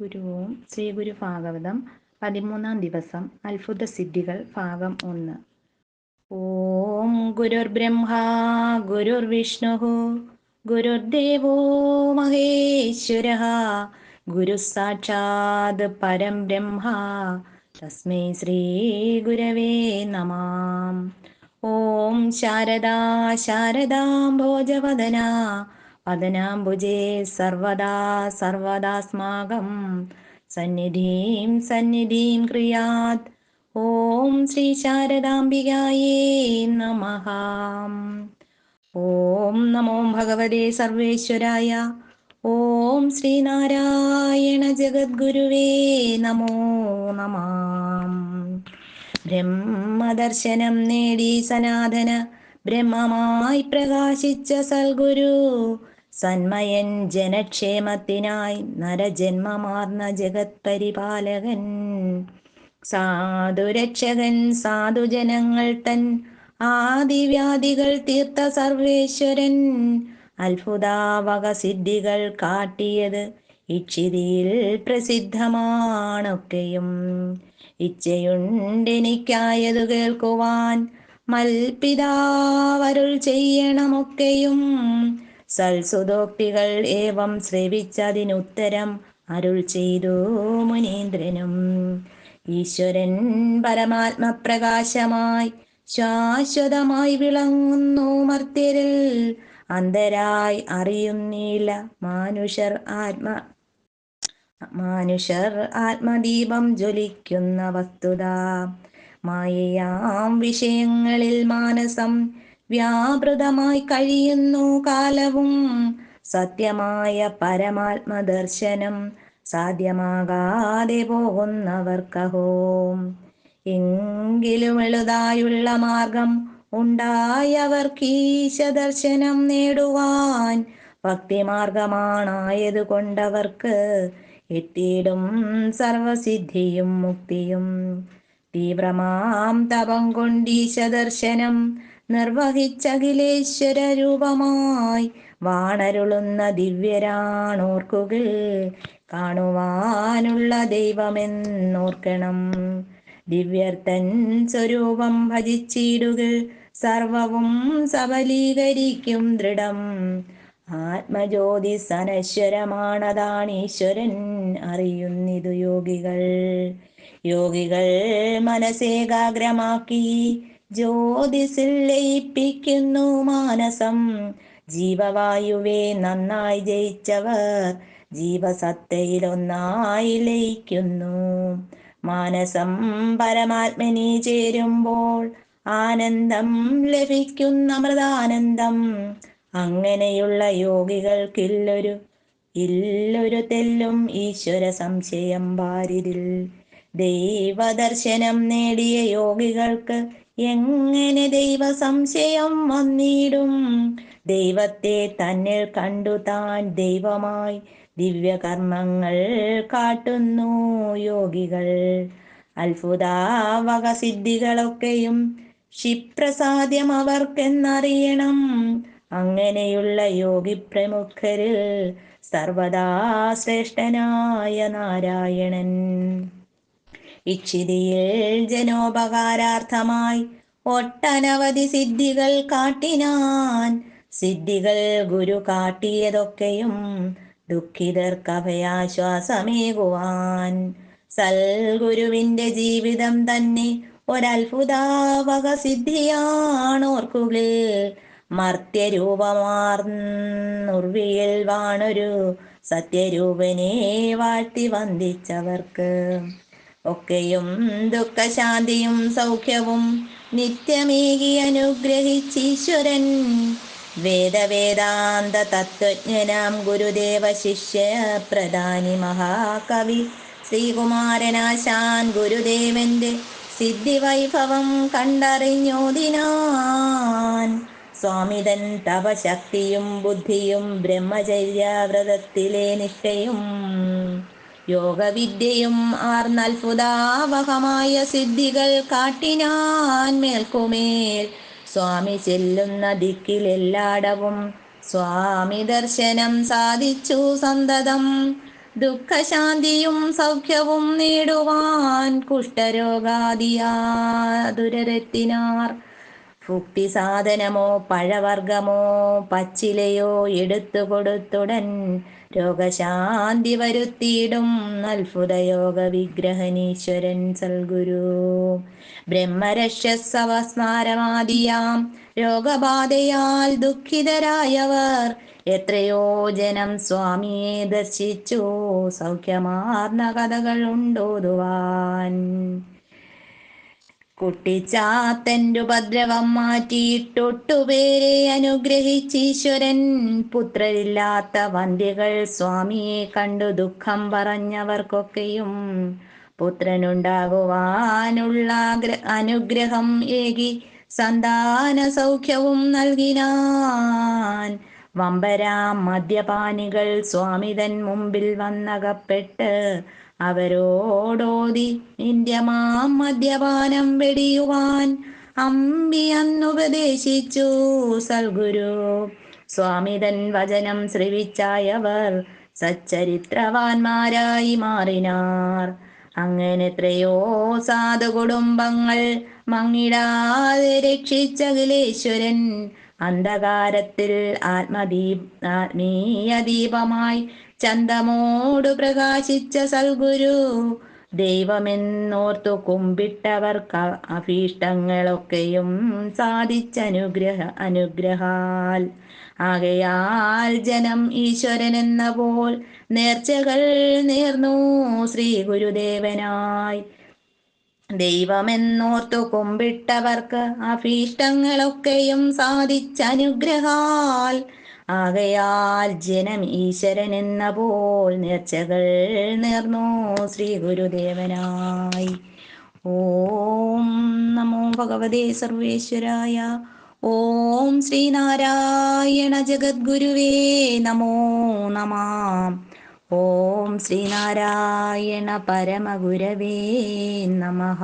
ഗുരുവും ശ്രീ ഗുരു ഭാഗവതം പതിമൂന്നാം ദിവസം അത്ഭുത സിദ്ധികൾ ഭാഗം ഒന്ന്. ഓം ഗുരുർബ്രഹ്മ ഗുരുർവിഷ്ണു ഗുരുർദേവോ മഹേശ്വര ഗുരു സാക്ഷാത് പരം ബ്രഹ്മ തസ്മൈ ശ്രീ ഗുരവേ നമാം. ഓം ശാരദാ ശാരദാം ഭോജവദന വദനാംബുജേ സർവദാ സർവദാസ്മാകം. സന്നിധിം സന്നിധിം ക്രിയാത്. ഓം ശ്രീ ശാരദാംബികായേ നമഃ. ഓം നമോ ഭഗവതേ സർവേശ്വരായ. ഓം ശ്രീനാരായണ ജഗദ്ഗുരുവേ നമോ നമാം. ബ്രഹ്മദർശനം നേടി സനാതന. ബ്രഹ്മമായി പ്രകാശിച്ച സൽഗുരു. സന്മയൻ ജനക്ഷേമത്തിനായി നരജന്മമാർന്ന ജഗത് പരിപാലകൻ സാധുരക്ഷകൻ സാധുജനങ്ങൾ തൻ ആദിവ്യാധികൾ തീർത്ത സർവേശ്വരൻ. അത്ഭുതാവക സിദ്ധികൾ കാട്ടിയത് ഇക്ഷിതിയിൽ പ്രസിദ്ധമാണൊക്കെയും. ഇച്ഛയുണ്ടെനിക്കായതു കേൾക്കുവാൻ മൽപിതാവരുൾ ചെയ്യണമൊക്കെയും. സൽസുതോക്തികൾ ഏവം ശ്രവിച്ചതിനുത്തരം അരുൾ ചെയ്തു മുനീന്ദ്രനും. ഈശ്വരൻ പരമാത്മപ്രകാശമായി ശാശ്വതമായി വിളങ്ങുന്നു മർത്യരിൽ. അന്തരായി അറിയുന്നില്ല മാനുഷർ ആത്മ മാനുഷർ ആത്മദീപം ജ്വലിക്കുന്ന വസ്തുത. മായയാം വിഷയങ്ങളിൽ മാനസം വ്യാപൃതമായി കഴിയുന്നു കാലവും. സത്യമായ പരമാത്മദർശനം സാധ്യമാകാതെ പോകുന്നവർക്കഹോ. എങ്കിലും എളുതായുള്ള മാർഗം ഉണ്ടായവർക്കീശ ദർശനം നേടുവാൻ ഭക്തിമാർഗമാണായത് കൊണ്ടവർക്ക് എത്തിയിടും സർവസിദ്ധിയും മുക്തിയും. തീവ്രമാം തപം കൊണ്ടീശ ദർശനം നിർവഹിച്ചഖിലേശ്വര രൂപമായി വാണരുളുന്ന ദിവ്യരാണോർക്കുകൾ കാണുവാനുള്ള ദൈവമെന്നോർക്കണം. ദിവ്യർത്തൻ സ്വരൂപം ഭജിച്ചിടുക സർവവും സബലീകരിക്കും ദൃഢം. ആത്മജ്യോതി സനശ്വരമാണതാണീശ്വരൻ അറിയുന്നിതു യോഗികൾ. യോഗികൾ മനസ്സേകാഗ്രമാക്കി ജ്യോതിസിൽ ലയിപ്പിക്കുന്നു മാനസം. ജീവവായുവേ നന്നായി ജയിച്ചവർ ജീവസത്തയിലൊന്നായി ലയിക്കുന്നു. മാനസം പരമാത്മനി ചേരുമ്പോൾ ആനന്ദം ലഭിക്കുന്ന അമൃതാനന്ദം. അങ്ങനെയുള്ള യോഗികൾക്കില്ലൊരു ഇല്ലൊരു തെല്ലും ഈശ്വര സംശയം ബാരിരിൽ ദൈവദർശനം നേടിയ യോഗികൾക്ക് എങ്ങനെ ദൈവ സംശയം വന്നിടും? ദൈവത്തെ തന്നിൽ കണ്ടു താൻ ദൈവമായി ദിവ്യകർമ്മങ്ങൾ കാട്ടുന്നു യോഗികൾ. അത്ഭുതാവക സിദ്ധികളൊക്കെയും ക്ഷിപ്രസാദ്യം അവർക്കെന്നറിയണം. അങ്ങനെയുള്ള യോഗി പ്രമുഖരിൽ സർവദാ ശ്രേഷ്ഠനായ നാരായണൻ. ഇക്ഷിതിയിൽ ജനോപകാരാർത്ഥമായി ഒട്ടനവധി സിദ്ധികൾ കാട്ടിനാൻ. സിദ്ധികൾ ഗുരു കാട്ടിയതൊക്കെയും ദുഃഖിതർക്കഭയാശ്വാസമേകുവാൻ. സൽഗുരുവിന്റെ ജീവിതം തന്നെ ഒരത്ഭുതാവക സിദ്ധിയാണോർക്കുകിൽ. മർത്യരൂപമാർന്നുർവിയിൽ വാണൊരു സത്യരൂപനെ വാഴ്ത്തി വന്ദിച്ചവർക്ക്. ഒക്കെയും ദുഃഖശാന്തിയും സൗഖ്യവും നിത്യമേകി അനുഗ്രഹിച്ചീശ്വരൻ. വേദവേദാന്ത തത്വജ്ഞനാം ഗുരുദേവ ശിഷ്യ പ്രധാനി മഹാകവി ശ്രീകുമാരനാശാൻ ഗുരുദേവന്റെ സിദ്ധിവൈഭവം കണ്ടറിഞ്ഞോദിനാൻ സ്വാമിതൻ തപശക്തിയും ബുദ്ധിയും ബ്രഹ്മചര്യാവ്രതത്തിലെ നിഷ്ഠയും യോഗവിദ്യയും ആർന്നത്ഭുതാവഹമായ സിദ്ധികൾ കാട്ടിനാൻ മേൽക്കുമേൽ. സ്വാമി ചെല്ലുന്ന ദിക്കിലെല്ലാടവും സ്വാമി ദർശനം സാധിച്ചു സന്തതം. ദുഃഖശാന്തിയും സൗഖ്യവും നേടുവാൻ കുഷ്ഠരോഗാദിയാ ദുരരത്തിനാർ. ഭുക്തി സാധനമോ പഴവർഗമോ പച്ചിലയോ എടുത്തു കൊടുത്തുടൻ രോഗശാന്തി വരുത്തിയിടും അത്ഭുതയോഗ വിഗ്രഹനീശ്വരൻ സൽഗുരു. ബ്രഹ്മരക്ഷസവസ്മാരമാദിയാം. രോഗബാധയാൽ ദുഃഖിതരായവർ എത്രയോ ജനം സ്വാമിയെ ദർശിച്ചു. സൗഖ്യമാർന്ന കഥകൾ ഉണ്ടോതുവാൻ. കുട്ടിച്ചാത്തന്റെ ഉപദ്രവം മാറ്റിയിട്ടൊട്ടുപേരെ അനുഗ്രഹിച്ചീശ്വരൻ. പുത്രരില്ലാത്ത വന്ധ്യകൾ സ്വാമിയെ കണ്ടു ദുഃഖം പറഞ്ഞവർക്കൊക്കെയും. പുത്രനുണ്ടാകുവാനുള്ള അനുഗ്രഹം ഏകി സന്താന സൗഖ്യവും നൽകിനാൻ. വമ്പരാം മദ്യപാനികൾ സ്വാമിതൻ മുമ്പിൽ വന്നകപ്പെട്ട് അവരോടോതി ഇന്ത്യമാം മദ്യപാനം വെടിയുവാൻ അമ്പി അന്നുപദേശിച്ചു സൽഗുരു സ്വാമിതൻ വചനം ശ്രവിച്ചായവർ സച്ചരിത്രവാന്മാരായി മാറിനാർ. അങ്ങനെ എത്രയോ സാധു കുടുംബങ്ങൾ മങ്ങിടാതെ രക്ഷിച്ച അഖിലേശ്വരൻ അന്ധകാരത്തിൽ ആത്മദീപ് ആത്മീയ ദീപമായി ചന്തമോട് പ്രകാശിച്ച സൽഗുരു. ദൈവമെന്നോർത്തു കുമ്പിട്ടവർക്ക് അഭീഷ്ടങ്ങളൊക്കെയും സാധിച്ചനുഗ്രഹ അനുഗ്രഹാൽ. ആകയാൽ ജനം ഈശ്വരൻ എന്ന പോൽ നേർച്ചകൾ നേർന്നു ശ്രീ ഗുരുദേവനായി. ദൈവമെന്നോർത്തു കൊമ്പിട്ടവർക്ക് അഭീഷ്ടങ്ങളൊക്കെയും സാധിച്ചനുഗ്രഹാൽ. ആകയാൽ ജനം ഈശ്വരൻ എന്ന പോൽ നേർച്ചകൾ നേർന്നു ശ്രീ ഗുരുദേവനായി. ഓം നമോ ഭഗവതേ സർവേശ്വരായ ഓം ശ്രീനാരായണ ജഗദ്ഗുരുവേ നമോ നമാം. ഓം ശ്രീനാരായണ പരമഗുരവേ നമഃ.